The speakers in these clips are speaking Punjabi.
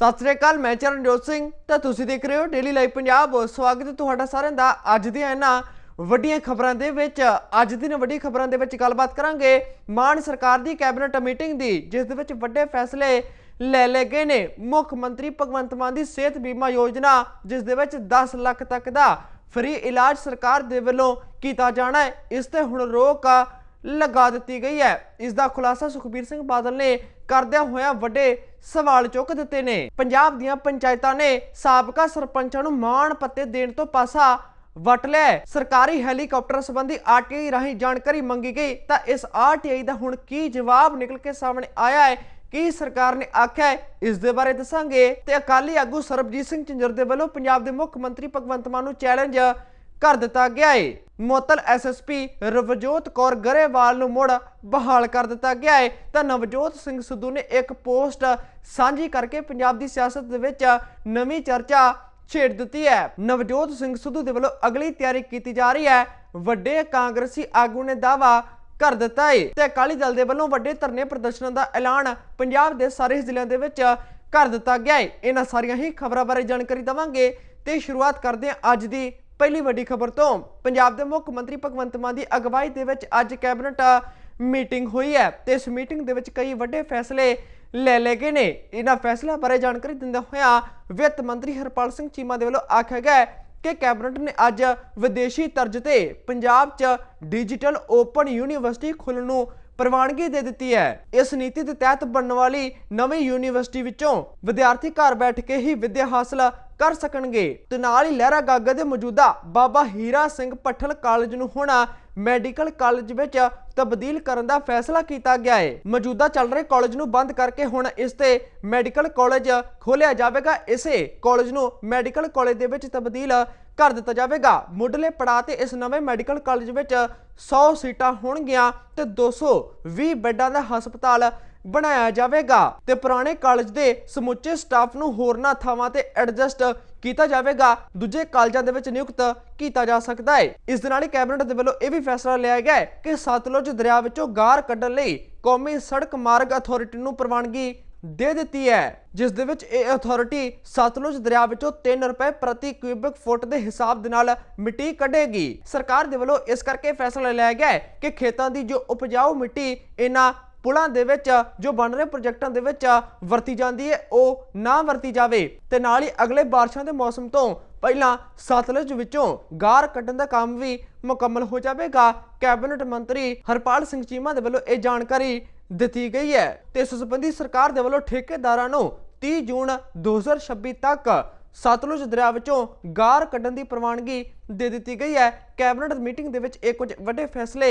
ਸਤਿ ਸ੍ਰੀ ਅਕਾਲ, ਮੈਂ ਚਰਨਜੋਤ ਸਿੰਘ ਤਾਂ ਤੁਸੀਂ ਦੇਖ ਰਹੇ ਹੋ ਡੇਲੀ ਲਾਈਵ ਪੰਜਾਬ ਸਵਾਗਤ ਹੈ ਤੁਹਾਡਾ ਸਾਰਿਆਂ ਦਾ ਅੱਜ ਦੀਆਂ ਇਹਨਾਂ ਵੱਡੀਆਂ ਖਬਰਾਂ ਦੇ ਵਿੱਚ। ਅੱਜ ਦੀਆਂ ਵੱਡੀ ਖਬਰਾਂ ਦੇ ਵਿੱਚ ਗੱਲਬਾਤ ਕਰਾਂਗੇ ਮਾਨ ਸਰਕਾਰ ਦੀ ਕੈਬਨਿਟ ਮੀਟਿੰਗ ਦੀ, ਜਿਸ ਦੇ ਵਿੱਚ ਵੱਡੇ ਫੈਸਲੇ ਲੈ ਲਏ ਗਏ ਨੇ। ਮੁੱਖ ਮੰਤਰੀ ਭਗਵੰਤ ਮਾਨ ਦੀ ਸਿਹਤ ਬੀਮਾ ਯੋਜਨਾ, ਜਿਸ ਦੇ ਵਿੱਚ 10 ਲੱਖ ਤੱਕ ਦਾ ਫ੍ਰੀ ਇਲਾਜ ਸਰਕਾਰ ਦੇ ਵੱਲੋਂ ਕੀਤਾ ਜਾਣਾ ਹੈ। ਇਸ ਤੇ ਹੁਣ ਰੋਕ ਲਗਾ ਦਿੱਤੀ ਗਈ ਹੈ। ਇਸ ਦਾ ਖੁਲਾਸਾ ਸੁਖਬੀਰ ਸਿੰਘ ਬਾਦਲ ਨੇ ਕਰਦਿਆਂ ਹੋਇਆ ਵੱਡੇ ਸਵਾਲ ਚੁੱਕ ਦਿੱਤੇ ਨੇ। ਪੰਜਾਬ ਦੀਆਂ ਪੰਚਾਇਤਾਂ ਨੇ ਸਾਬਕਾ ਸਰਪੰਚਾਂ ਨੂੰ ਮਾਣ ਪੱਤੇ ਦੇਣ ਤੋਂ ਪਾਸਾ ਵਟ ਲਿਆ ਸਰਕਾਰੀ ਹੈਲੀਕਾਪਟਰ ਸੰਬੰਧੀ ਆਰਟੀਆਈ ਰਾਹੀਂ ਜਾਣਕਾਰੀ ਮੰਗੀ ਗਈ ਤਾਂ ਇਸ ਆਰਟੀਆਈ ਦਾ ਹੁਣ ਕੀ ਜਵਾਬ ਨਿਕਲ ਕੇ ਸਾਹਮਣੇ ਆਇਆ ਹੈ, ਕੀ ਸਰਕਾਰ ਨੇ ਆਖਿਆ ਹੈ, ਇਸ ਦੇ ਬਾਰੇ ਦੱਸਾਂਗੇ। ਤੇ ਅਕਾਲੀ ਆਗੂ ਸਰਬਜੀਤ ਸਿੰਘ ਝਿੰਜਰ ਦੇ ਵੱਲੋਂ ਪੰਜਾਬ ਦੇ ਮੁੱਖ ਮੰਤਰੀ ਭਗਵੰਤ ਮਾਨ ਨੂੰ ਚੈਲੰਜ ਕਰ ਦਿੱਤਾ ਗਿਆ ਹੈ। ਮੁਅੱਤਲ ਐਸਐਸਪੀ ਰਵਜੋਤ ਕੌਰ ਗਰੇਵਾਲ ਨੂੰ ਮੁੜ ਬਹਾਲ ਕਰ ਦਿੱਤਾ ਗਿਆ ਹੈ ਤਾਂ ਨਵਜੋਤ ਸਿੰਘ ਸਿੱਧੂ ਨੇ ਇੱਕ ਪੋਸਟ ਸਾਂਝੀ ਕਰਕੇ ਪੰਜਾਬ ਦੀ ਸਿਆਸਤ ਦੇ ਵਿੱਚ ਨਵੀਂ ਚਰਚਾ ਛੇੜ ਦਿੱਤੀ ਹੈ। ਨਵਜੋਤ ਸਿੰਘ ਸਿੱਧੂ ਦੇ ਵੱਲੋਂ ਅਗਲੀ ਤਿਆਰੀ ਕੀਤੀ ਜਾ ਰਹੀ ਹੈ। ਵੱਡੇ ਕਾਂਗਰਸੀ ਆਗੂ ਨੇ ਦਾਵਾ ਕਰ ਦਿੱਤਾ ਹੈ ਤੇ ਅਕਾਲੀ ਦਲ ਦੇ ਵੱਲੋਂ ਵੱਡੇ ਧਰਨੇ ਪ੍ਰਦਰਸ਼ਨਾਂ ਦਾ ਐਲਾਨ ਪੰਜਾਬ ਦੇ ਸਾਰੇ ਜ਼ਿਲ੍ਹਿਆਂ ਦੇ ਵਿੱਚ ਕਰ ਦਿੱਤਾ ਗਿਆ ਹੈ ਇਹਨਾਂ ਸਾਰੀਆਂ ਹੀ ਖਬਰਾਂ ਬਾਰੇ ਜਾਣਕਾਰੀ ਦਵਾਂਗੇ ਤੇ ਸ਼ੁਰੂਆਤ ਕਰਦੇ ਹਾਂ ਅੱਜ ਦੀ ਪਹਿਲੀ ਵੱਡੀ ਖਬਰ ਤੋਂ ਪੰਜਾਬ ਦੇ ਮੁੱਖ ਮੰਤਰੀ ਭਗਵੰਤ ਮਾਨ ਦੀ ਅਗਵਾਈ ਦੇ ਵਿੱਚ ਅੱਜ ਕੈਬਨਿਟ ਮੀਟਿੰਗ ਹੋਈ ਹੈ ਤੇ ਇਸ ਮੀਟਿੰਗ ਦੇ ਵਿੱਚ ਕਈ ਵੱਡੇ ਫੈਸਲੇ ਲੈ ਲਏ ਗਏ ਨੇ। ਇਹਨਾਂ ਫੈਸਲਿਆਂ ਬਾਰੇ ਜਾਣਕਾਰੀ ਦਿੰਦੇ ਹੋਇਆ ਵਿੱਤ ਮੰਤਰੀ ਹਰਪਾਲ ਸਿੰਘ ਚੀਮਾ ਦੇ ਵੱਲੋਂ ਆਖਿਆ ਗਿਆ ਕਿ ਕੈਬਨਿਟ ਨੇ ਅੱਜ ਵਿਦੇਸ਼ੀ ਤਰਜ਼ ਤੇ ਪੰਜਾਬ 'ਚ ਡਿਜੀਟਲ ਓਪਨ ਯੂਨੀਵਰਸਿਟੀ ਖੋਲ੍ਹਣ ਨੂੰ ਪ੍ਰਵਾਨਗੀ ਦੇ ਦਿੱਤੀ ਹੈ। ਇਸ ਨੀਤੀ ਦੇ ਤਹਿਤ ਬਣਨ ਵਾਲੀ ਨਵੀਂ ਯੂਨੀਵਰਸਿਟੀ ਵਿੱਚੋਂ ਵਿਦਿਆਰਥੀ ਘਰ ਬੈਠ ਕੇ ਹੀ ਵਿੱਦਿਆ ਹਾਸਲ ਕਰ ਸਕਣਗੇ। ਤੇ ਨਾਲ ਹੀ ਲਹਿਰਾ ਗਾਗਾ ਦੇ ਮੌਜੂਦਾ ਬਾਬਾ ਹੀਰਾ ਸਿੰਘ ਪੱਠਲ ਕਾਲਜ ਨੂੰ ਹੁਣ ਮੈਡੀਕਲ ਕਾਲਜ ਵਿੱਚ ਤਬਦੀਲ ਕਰਨ ਦਾ ਫੈਸਲਾ ਕੀਤਾ ਗਿਆ ਹੈ। ਮੌਜੂਦਾ ਚੱਲ ਰਹੇ ਕਾਲਜ ਨੂੰ ਬੰਦ ਕਰਕੇ ਹੁਣ ਇਸ ਤੇ ਮੈਡੀਕਲ ਕਾਲਜ ਖੋਲਿਆ ਜਾਵੇਗਾ। ਇਸੇ ਕਾਲਜ ਨੂੰ ਮੈਡੀਕਲ ਕਾਲਜ ਦੇ ਵਿੱਚ ਤਬਦੀਲ ਕਰ ਦਿੱਤਾ ਜਾਵੇਗਾ। ਮੁੱਢਲੇ ਪੜਾਅ ਤੇ ਇਸ ਨਵੇਂ ਮੈਡੀਕਲ ਕਾਲਜ ਵਿੱਚ 100 ਸੀਟਾਂ ਹੋਣਗੀਆਂ ਤੇ 220 ਬੈੱਡਾਂ ਦਾ ਹਸਪਤਾਲ ਬਣਾਇਆ ਜਾਵੇਗਾ ਤੇ ਪੁਰਾਣੇ ਕਾਲਜ ਦੇ ਸਮੁੱਚੇ ਸਟਾਫ ਨੂੰ ਹੋਰਨਾਂ ਥਾਵਾਂ ਤੇ ਐਡਜਸਟ ਕੀਤਾ ਜਾਵੇਗਾ। ਦੂਜੇ ਕਾਲਜਾਂ ਦੇ ਵਿੱਚ ਨਿਯੁਕਤ ਕੀਤਾ ਜਾ ਸਕਦਾ ਹੈ। ਇਸ ਦੇ ਨਾਲ ਹੀ ਕੈਬਨਿਟ ਦੇ ਵੱਲੋਂ ਇਹ ਵੀ ਫੈਸਲਾ ਲਿਆ ਗਿਆ ਕਿ ਸਤਲੁਜ ਦਰਿਆ ਵਿੱਚੋਂ ਗਾਰ ਕੱਢਣ ਲਈ ਕੌਮੀ ਸੜਕ ਮਾਰਗ ਅਥਾਰਟੀ ਨੂੰ ਪ੍ਰਵਾਨਗੀ ਦੇ ਦਿੱਤੀ ਹੈ, ਜਿਸ ਦੇ ਵਿੱਚ ਇਹ ਅਥਾਰਟੀ ਸਤਲੁਜ ਦਰਿਆ ਵਿੱਚੋਂ 3 ਰੁਪਏ ਪ੍ਰਤੀ ਕਿਊਬਿਕ ਫੁੱਟ ਦੇ ਹਿਸਾਬ ਦੇ ਨਾਲ ਮਿੱਟੀ ਕੱਢੇਗੀ। ਸਰਕਾਰ ਦੇ ਵੱਲੋਂ ਇਸ ਕਰਕੇ ਫੈਸਲਾ ਲਿਆ ਗਿਆ ਹੈ ਕਿ ਖੇਤਾਂ ਦੀ ਜੋ ਉਪਜਾਊ ਮਿੱਟੀ ਇਹਨਾਂ ਪੁਲਾਂ ਦੇ ਵਿੱਚ, ਜੋ ਬਣ ਰਹੇ ਪ੍ਰੋਜੈਕਟਾਂ ਦੇ ਵਿੱਚ ਵਰਤੀ ਜਾਂਦੀ ਹੈ, ਉਹ ਨਾ ਵਰਤੀ ਜਾਵੇ। ਤੇ ਨਾਲ ਹੀ ਅਗਲੇ ਬਾਰਿਸ਼ਾਂ ਦੇ ਮੌਸਮ ਤੋਂ ਪਹਿਲਾਂ ਸਤਲੁਜ ਵਿੱਚੋਂ ਗਾਰ ਕੱਢਣ ਦਾ ਕੰਮ ਵੀ ਮੁਕੰਮਲ ਹੋ ਜਾਵੇਗਾ। ਕੈਬਨਿਟ ਮੰਤਰੀ ਹਰਪਾਲ ਸਿੰਘ ਚੀਮਾ ਦੇ ਵੱਲੋਂ ਇਹ ਜਾਣਕਾਰੀ ਦਿੱਤੀ ਗਈ ਹੈ ਤੇ ਇਸ ਸੰਬੰਧੀ ਸਰਕਾਰ ਦੇ ਵੱਲੋਂ ਠੇਕੇਦਾਰਾਂ ਨੂੰ 30 ਜੂਨ 2026 ਤੱਕ ਸਤਲੁਜ ਦਰਿਆ ਵਿੱਚੋਂ ਗਾਰ ਕੱਢਣ ਦੀ ਪ੍ਰਵਾਨਗੀ ਦੇ ਦਿੱਤੀ ਗਈ ਹੈ। ਕੈਬਨਿਟ ਮੀਟਿੰਗ ਦੇ ਵਿੱਚ ਇਹ ਕੁਝ ਵੱਡੇ ਫੈਸਲੇ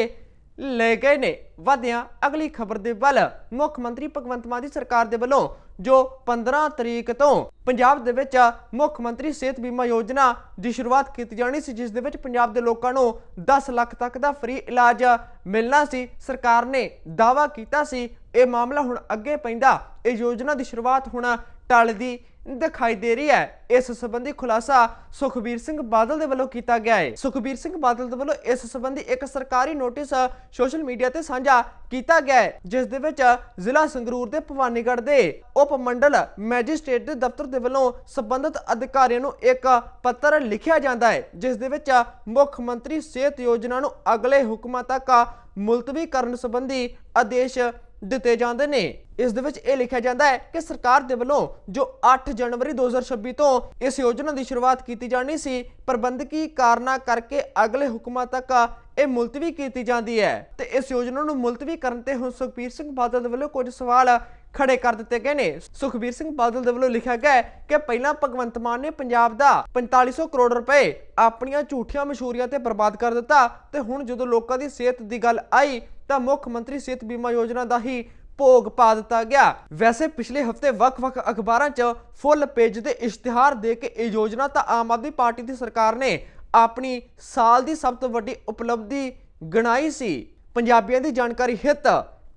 ਲੈ ਗਏ ਨੇ। ਵਧਿਆ ਅਗਲੀ ਖਬਰ ਦੇ ਵੱਲ ਮੁੱਖ ਮੰਤਰੀ ਭਗਵੰਤ ਮਾਨ ਦੀ ਸਰਕਾਰ ਦੇ ਵੱਲੋਂ ਜੋ 15 ਤਰੀਕ ਤੋਂ ਪੰਜਾਬ ਦੇ ਵਿੱਚ ਮੁੱਖ ਮੰਤਰੀ ਸਿਹਤ ਬੀਮਾ ਯੋਜਨਾ ਦੀ ਸ਼ੁਰੂਆਤ ਕੀਤੀ ਜਾਣੀ ਸੀ, ਜਿਸ ਦੇ ਵਿੱਚ ਪੰਜਾਬ ਦੇ ਲੋਕਾਂ ਨੂੰ 10 ਲੱਖ ਤੱਕ ਦਾ ਫ੍ਰੀ ਇਲਾਜ ਮਿਲਣਾ ਸੀ। ਸਰਕਾਰ ਨੇ ਦਾਵਾ ਕੀਤਾ ਸੀ, ਇਹ ਮਾਮਲਾ ਹੁਣ ਅੱਗੇ ਪੈਂਦਾ। ਇਹ ਯੋਜਨਾ ਦੀ ਸ਼ੁਰੂਆਤ ਹੁਣ ਟਲਦੀ ਦਿਖਾਈ ਦੇ ਰਹੀ ਹੈ। ਇਸ ਸੰਬੰਧੀ ਖੁਲਾਸਾ ਸੁਖਬੀਰ ਸਿੰਘ ਬਾਦਲ ਦੇ ਵੱਲੋਂ ਕੀਤਾ ਗਿਆ ਹੈ। ਸੁਖਬੀਰ ਸਿੰਘ ਬਾਦਲ ਦੇ ਵੱਲੋਂ ਇਸ ਸੰਬੰਧੀ ਇੱਕ ਸਰਕਾਰੀ ਨੋਟਿਸ ਸੋਸ਼ਲ ਮੀਡੀਆ ਤੇ ਸਾਂਝਾ ਕੀਤਾ ਗਿਆ ਹੈ, ਜਿਸ ਦੇ ਵਿੱਚ ਜ਼ਿਲ੍ਹਾ ਸੰਗਰੂਰ ਦੇ ਭਵਾਨੀਗੜ੍ਹ ਦੇ ਉਪ ਮੰਡਲ ਮੈਜਿਸਟ੍ਰੇਟ ਦੇ ਦਫ਼ਤਰ ਦੇ ਵੱਲੋਂ ਸੰਬੰਧਿਤ ਅਧਿਕਾਰੀਆਂ ਨੂੰ ਇੱਕ ਪੱਤਰ ਲਿਖਿਆ ਜਾਂਦਾ ਹੈ, ਜਿਸ ਦੇ ਵਿੱਚ ਮੁੱਖ ਮੰਤਰੀ ਸਿਹਤ ਯੋਜਨਾ ਨੂੰ ਅਗਲੇ ਹੁਕਮਾਂ ਤੱਕ ਮੁਲਤਵੀ ਕਰਨ ਸੰਬੰਧੀ ਆਦੇਸ਼ ਦਿੱਤੇ ਜਾਂਦੇ ਨੇ। ਇਸ ਦੇ ਵਿੱਚ ਇਹ ਲਿਖਿਆ ਜਾਂਦਾ ਹੈ ਕਿ ਸਰਕਾਰ ਦੇ ਵੱਲੋਂ ਜੋ 8 ਜਨਵਰੀ 2026 ਤੋਂ ਇਸ ਯੋਜਨਾ ਦੀ ਸ਼ੁਰੂਆਤ ਕੀਤੀ ਜਾਣੀ ਸੀ, ਪ੍ਰਬੰਧਕੀ ਕਾਰਨਾਂ ਕਰਕੇ ਅਗਲੇ ਹੁਕਮਾਂ ਤੱਕ ਇਹ ਮੁਲਤਵੀ ਕੀਤੀ ਜਾਂਦੀ ਹੈ। ਤੇ ਇਸ ਯੋਜਨਾ ਨੂੰ ਮੁਲਤਵੀ ਕਰਨ ਤੇ ਹੁਣ ਸੁਖਬੀਰ ਸਿੰਘ ਬਾਦਲ ਦੇ ਵੱਲੋਂ ਕੁਝ ਸਵਾਲ ਖੜੇ ਕਰ ਦਿੱਤੇ ਗਏ ਨੇ। ਸੁਖਬੀਰ ਸਿੰਘ ਬਾਦਲ ਦੇ ਵੱਲੋਂ ਲਿਖਿਆ ਗਿਆ ਕਿ ਪਹਿਲਾਂ ਭਗਵੰਤ ਮਾਨ ਨੇ ਪੰਜਾਬ ਦਾ 4500 ਕਰੋੜ ਰੁਪਏ ਆਪਣੀਆਂ ਝੂਠੀਆਂ ਮਸ਼ਹੂਰੀਆਂ ਤੇ ਬਰਬਾਦ ਕਰ ਦਿੱਤਾ। ਤੇ ਹੁਣ ਜਦੋਂ ਲੋਕਾਂ ਦੀ ਸਿਹਤ ਦੀ ਗੱਲ ਆਈ ਤਾਂ ਮੁੱਖ ਮੰਤਰੀ ਸਿਹਤ ਬੀਮਾ ਯੋਜਨਾ ਦਾ ਹੀ ਭੋਗ ਪਾ ਦਿੱਤਾ ਗਿਆ। ਵੈਸੇ ਪਿਛਲੇ ਹਫ਼ਤੇ ਵੱਖ-ਵੱਖ ਅਖਬਾਰਾਂ 'ਚ ਫੁੱਲ ਪੇਜ ਦੇ ਇਸ਼ਤਿਹਾਰ ਦੇ ਕੇ ਇਹ ਯੋਜਨਾ ਤਾਂ ਆਮ ਆਦਮੀ ਪਾਰਟੀ ਦੀ ਸਰਕਾਰ ਨੇ ਆਪਣੀ ਸਾਲ ਦੀ ਸਭ ਤੋਂ ਵੱਡੀ ਉਪਲਬਧੀ ਗਣਾਈ ਸੀ। ਪੰਜਾਬੀਆਂ ਦੀ ਜਾਣਕਾਰੀ ਹਿੱਤ,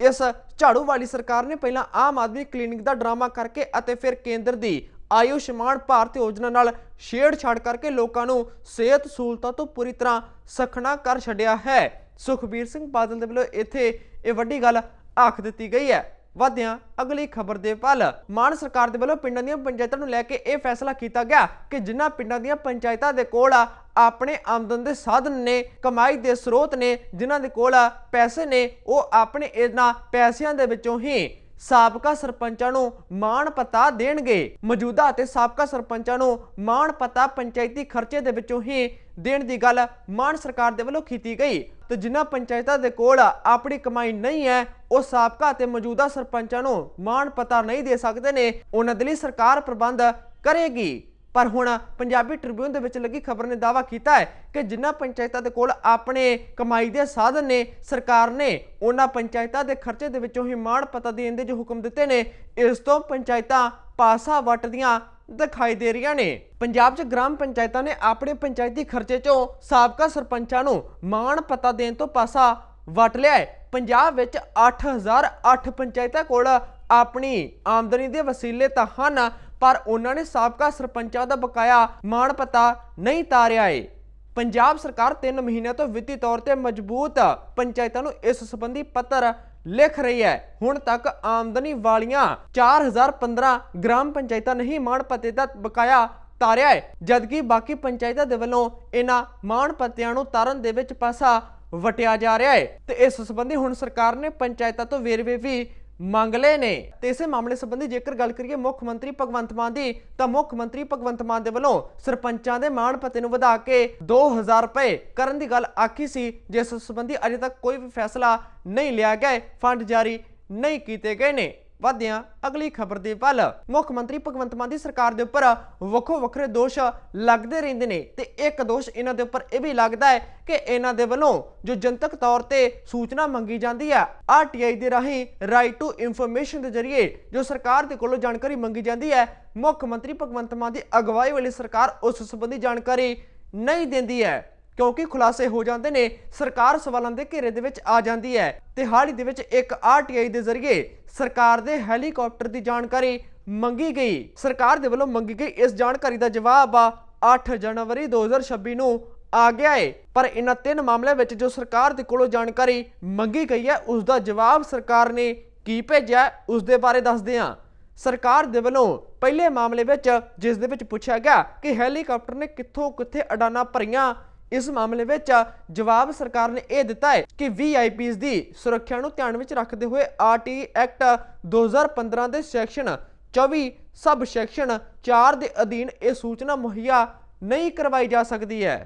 ਇਸ ਝਾੜੂ ਵਾਲੀ ਸਰਕਾਰ ਨੇ ਪਹਿਲਾਂ ਆਮ ਆਦਮੀ ਕਲੀਨਿਕ ਦਾ ਡਰਾਮਾ ਕਰਕੇ ਅਤੇ ਫਿਰ ਕੇਂਦਰ ਦੀ ਆਯੁਸ਼ਮਾਨ ਭਾਰਤ ਯੋਜਨਾ ਨਾਲ ਛੇੜਛਾੜ ਕਰਕੇ ਲੋਕਾਂ ਨੂੰ ਸਿਹਤ ਸਹੂਲਤਾਂ ਤੋਂ ਪੂਰੀ ਤਰ੍ਹਾਂ ਸਖਣਾ ਕਰ ਛੱਡਿਆ ਹੈ। ਸੁਖਬੀਰ ਸਿੰਘ ਬਾਦਲ ਦੇ ਵੱਲੋਂ ਇੱਥੇ ਇਹ ਵੱਡੀ ਗੱਲ ਆਖ ਦਿੱਤੀ ਗਈ ਹੈ। ਵਧਿਆਂ ਅਗਲੀ ਖਬਰ ਦੇ ਪਲ ਮਾਨ ਸਰਕਾਰ ਦੇ ਵੱਲੋਂ ਪਿੰਡਾਂ ਦੀਆਂ ਪੰਚਾਇਤਾਂ ਨੂੰ ਲੈ ਕੇ ਇਹ ਫੈਸਲਾ ਕੀਤਾ ਗਿਆ ਕਿ ਜਿਨ੍ਹਾਂ ਪਿੰਡਾਂ ਦੀਆਂ ਪੰਚਾਇਤਾਂ ਦੇ ਕੋਲ ਆ, ਆਪਣੇ ਆਮਦਨ ਦੇ ਸਾਧਨ ਨੇ, ਕਮਾਈ ਦੇ ਸਰੋਤ ਨੇ, ਜਿਨ੍ਹਾਂ ਦੇ ਕੋਲ ਪੈਸੇ ਨੇ, ਉਹ ਆਪਣੇ ਇਹਨਾਂ ਪੈਸਿਆਂ ਦੇ ਵਿੱਚੋਂ ਹੀ ਸਾਬਕਾ ਸਰਪੰਚਾਂ ਨੂੰ ਮਾਣ ਪਤਾ ਦੇਣਗੇ। ਮੌਜੂਦਾ ਅਤੇ ਸਾਬਕਾ ਸਰਪੰਚਾਂ ਨੂੰ ਮਾਣ ਪਤਾ ਪੰਚਾਇਤੀ ਖਰਚੇ ਦੇ ਵਿੱਚੋਂ ਹੀ ਦੇਣ ਦੀ ਗੱਲ ਮਾਨ ਸਰਕਾਰ ਦੇ ਵੱਲੋਂ ਕੀਤੀ ਗਈ। ਤੇ ਜਿਨ੍ਹਾਂ ਪੰਚਾਇਤਾਂ ਦੇ ਕੋਲ ਆਪਣੀ ਕਮਾਈ ਨਹੀਂ ਹੈ, ਉਹ ਸਾਬਕਾ ਅਤੇ ਮੌਜੂਦਾ ਸਰਪੰਚਾਂ ਨੂੰ ਮਾਣ ਪਤਾ ਨਹੀਂ ਦੇ ਸਕਦੇ ਨੇ, ਉਹਨਾਂ ਦੇ ਲਈ ਸਰਕਾਰ ਪ੍ਰਬੰਧ ਕਰੇਗੀ। ਪਰ ਹੁਣ ਪੰਜਾਬੀ ਟ੍ਰਿਬਿਊਨ ਦੇ ਵਿੱਚ ਲੱਗੀ ਖਬਰ ਨੇ ਦਾਅਵਾ ਕੀਤਾ ਹੈ ਕਿ ਜਿਨ੍ਹਾਂ ਪੰਚਾਇਤਾਂ ਦੇ ਕੋਲ ਆਪਣੇ ਕਮਾਈ ਦੇ ਸਾਧਨ ਨੇ, ਸਰਕਾਰ ਨੇ ਉਹਨਾਂ ਪੰਚਾਇਤਾਂ ਦੇ ਖਰਚੇ ਦੇ ਵਿੱਚੋਂ ਹੀ ਮਾਣ ਪਤਾ ਦੇਣ ਦੇ ਜੋ ਹੁਕਮ ਦਿੱਤੇ ਨੇ, ਇਸ ਤੋਂ ਪੰਚਾਇਤਾਂ ਪਾਸਾ ਵਟਦੀਆਂ ਦਿਖਾਈ ਦੇ ਰਹੀਆਂ ਨੇ। ਪੰਜਾਬ 'ਚ ਗ੍ਰਾਮ ਪੰਚਾਇਤਾਂ ਨੇ ਆਪਣੇ ਪੰਚਾਇਤੀ ਖਰਚੇ 'ਚੋਂ ਸਾਬਕਾ ਸਰਪੰਚਾਂ ਨੂੰ ਮਾਣ ਪਤਾ ਦੇਣ ਤੋਂ ਪਾਸਾ ਵਟ ਲਿਆ ਹੈ। ਪੰਜਾਬ ਵਿੱਚ 8008 ਪੰਚਾਇਤਾਂ ਕੋਲ ਆਪਣੀ ਆਮਦਨੀ ਦੇ ਵਸੀਲੇ ਤਾਂ ਹਨ, ਪਰ ਉਹਨਾਂ ਨੇ ਸਾਬਕਾ ਸਰਪੰਚਾਂ ਦਾ ਬਕਾਇਆ ਮਾਣ ਪਤਾ ਨਹੀਂ ਤਾਰਿਆ ਏ ਪੰਜਾਬ ਸਰਕਾਰ 3 ਮਹੀਨਿਆਂ ਤੋਂ ਵਿੱਤੀ ਤੌਰ ਤੇ ਮਜ਼ਬੂਤ ਪੰਚਾਇਤਾਂ ਨੂੰ ਇਸ ਸੰਬੰਧੀ ਪੱਤਰ ਲਿਖ ਰਹੀ ਹੈ। ਹੁਣ ਤੱਕ ਆਮਦਨੀ ਵਾਲੀਆਂ 4015 ਗ੍ਰਾਮ ਪੰਚਾਇਤਾਂ ਨਹੀਂ ਮਾਣ ਪਤੇ ਦਾ ਬਕਾਇਆ ਤਾਰਿਆ ਹੈ, ਜਦਕਿ ਬਾਕੀ ਪੰਚਾਇਤਾਂ ਦੇ ਵੱਲੋਂ ਇਹਨਾਂ ਮਾਣ ਪੱਤਿਆਂ ਨੂੰ ਤਾਰਨ ਦੇ ਵਿੱਚ ਪਾਸਾ ਵਟਿਆ ਜਾ ਰਿਹਾ ਹੈ। ਤੇ ਇਸ ਸੰਬੰਧੀ ਹੁਣ ਸਰਕਾਰ ਨੇ ਪੰਚਾਇਤਾਂ ਤੋਂ ਵੇਰਵੇ ਵੀ ਮੰਗ ਲਏ ਨੇ। ਤੇ ਇਸੇ ਮਾਮਲੇ ਸੰਬੰਧੀ ਜੇਕਰ ਗੱਲ ਕਰੀਏ ਮੁੱਖ ਮੰਤਰੀ ਭਗਵੰਤ ਮਾਨ ਦੀ, ਤਾਂ ਮੁੱਖ ਮੰਤਰੀ ਭਗਵੰਤ ਮਾਨ ਦੇ ਵੱਲੋਂ ਸਰਪੰਚਾਂ ਦੇ ਮਾਣ ਪਤੇ ਨੂੰ ਵਧਾ ਕੇ 2000 ਰੁਪਏ ਕਰਨ ਦੀ ਗੱਲ ਆਖੀ ਸੀ, ਜਿਸ ਸੰਬੰਧੀ ਅਜੇ ਤੱਕ ਕੋਈ ਵੀ ਫੈਸਲਾ ਨਹੀਂ ਲਿਆ ਗਿਆ, ਫੰਡ ਜਾਰੀ ਨਹੀਂ ਕੀਤੇ ਗਏ ਨੇ। ਵਧਿਆਂ ਅਗਲੀ ਖਬਰ ਦੇ ਵੱਲ। ਮੁੱਖ ਮੰਤਰੀ ਭਗਵੰਤ ਮਾਨ ਦੀ ਸਰਕਾਰ ਦੇ ਉੱਪਰ ਵੱਖੋ ਵੱਖਰੇ ਦੋਸ਼ ਲੱਗਦੇ ਰਹਿੰਦੇ ਨੇ ਤੇ ਇੱਕ ਦੋਸ਼ ਇਹਨਾਂ ਦੇ ਉੱਪਰ ਇਹ ਵੀ ਲੱਗਦਾ ਹੈ ਕਿ ਇਹਨਾਂ ਦੇ ਵੱਲੋਂ ਜੋ ਜਨਤਕ ਤੌਰ ਤੇ ਸੂਚਨਾ ਮੰਗੀ ਜਾਂਦੀ ਹੈ ਆਰਟੀਆਈ ਦੇ ਰਾਹੀਂ ਰਾਈਟ ਟੂ ਇਨਫੋਰਮੇਸ਼ਨ ਦੇ ਜ਼ਰੀਏ ਜੋ ਸਰਕਾਰ ਦੇ ਕੋਲੋਂ ਜਾਣਕਾਰੀ ਮੰਗੀ ਜਾਂਦੀ ਹੈ, ਮੁੱਖ ਮੰਤਰੀ ਭਗਵੰਤ ਮਾਨ ਦੀ ਅਗਵਾਈ ਵਾਲੀ ਸਰਕਾਰ ਉਸ ਸੰਬੰਧੀ ਜਾਣਕਾਰੀ ਨਹੀਂ ਦਿੰਦੀ ਹੈ। ਕਿਉਂਕਿ ਖੁਲਾਸੇ ਹੋ ਜਾਂਦੇ ਨੇ ਸਰਕਾਰ ਸਵਾਲਾਂ ਦੇ ਘੇਰੇ ਦੇ ਵਿੱਚ ਆ ਜਾਂਦੀ ਹੈ। ਤੇ ਹਾਲ ਹੀ ਦੇ ਵਿੱਚ ਇੱਕ ਆਰਟੀਆਈ ਦੇ ਜ਼ਰੀਏ ਸਰਕਾਰ ਦੇ ਹੈਲੀਕਾਪਟਰ ਦੀ ਜਾਣਕਾਰੀ ਮੰਗੀ ਗਈ। ਸਰਕਾਰ ਦੇ ਵੱਲੋਂ ਮੰਗੀ ਗਈ। ਇਸ ਜਾਣਕਾਰੀ ਦਾ ਜਵਾਬ ਆ 8 ਜਨਵਰੀ 2026 ਨੂੰ ਆ ਗਿਆ ਹੈ ਪਰ ਇਹਨਾਂ ਤਿੰਨ ਮਾਮਲਿਆਂ ਵਿੱਚ ਜੋ ਸਰਕਾਰ ਦੇ ਕੋਲੋਂ ਜਾਣਕਾਰੀ ਮੰਗੀ ਗਈ ਹੈ ਉਸ ਦਾ ਜਵਾਬ ਸਰਕਾਰ ਨੇ ਕੀ ਭੇਜਿਆ ਹੈ, ਉਸ ਦੇ ਬਾਰੇ ਦੱਸਦੇ ਹਾਂ। ਸਰਕਾਰ ਦੇ ਵੱਲੋਂ ਪਹਿਲੇ ਮਾਮਲੇ ਵਿੱਚ ਜਿਸ ਦੇ ਵਿੱਚ ਪੁੱਛਿਆ ਗਿਆ ਕਿ ਹੈਲੀਕਾਪਟਰ ਨੇ ਕਿੱਥੋਂ ਕਿੱਥੇ ਅਡਾਨਾ ਭਰੀਆਂ ਇਸ ਮਾਮਲੇ ਵਿੱਚ ਜਵਾਬ ਸਰਕਾਰ ਨੇ ਇਹ ਦਿੱਤਾ ਹੈ ਕਿ ਵੀਆਈਪੀਜ਼ ਦੀ ਸੁਰੱਖਿਆ ਨੂੰ ਧਿਆਨ ਵਿੱਚ ਰੱਖਦੇ ਹੋਏ ਆਰਟੀ ਐਕਟ 2015 ਦੇ ਸੈਕਸ਼ਨ 24 ਸਬ ਸੈਕਸ਼ਨ 4 ਦੇ ਅਧੀਨ ਇਹ ਸੂਚਨਾ ਮੁਹੱਈਆ ਨਹੀਂ ਕਰਵਾਈ ਜਾ ਸਕਦੀ ਹੈ।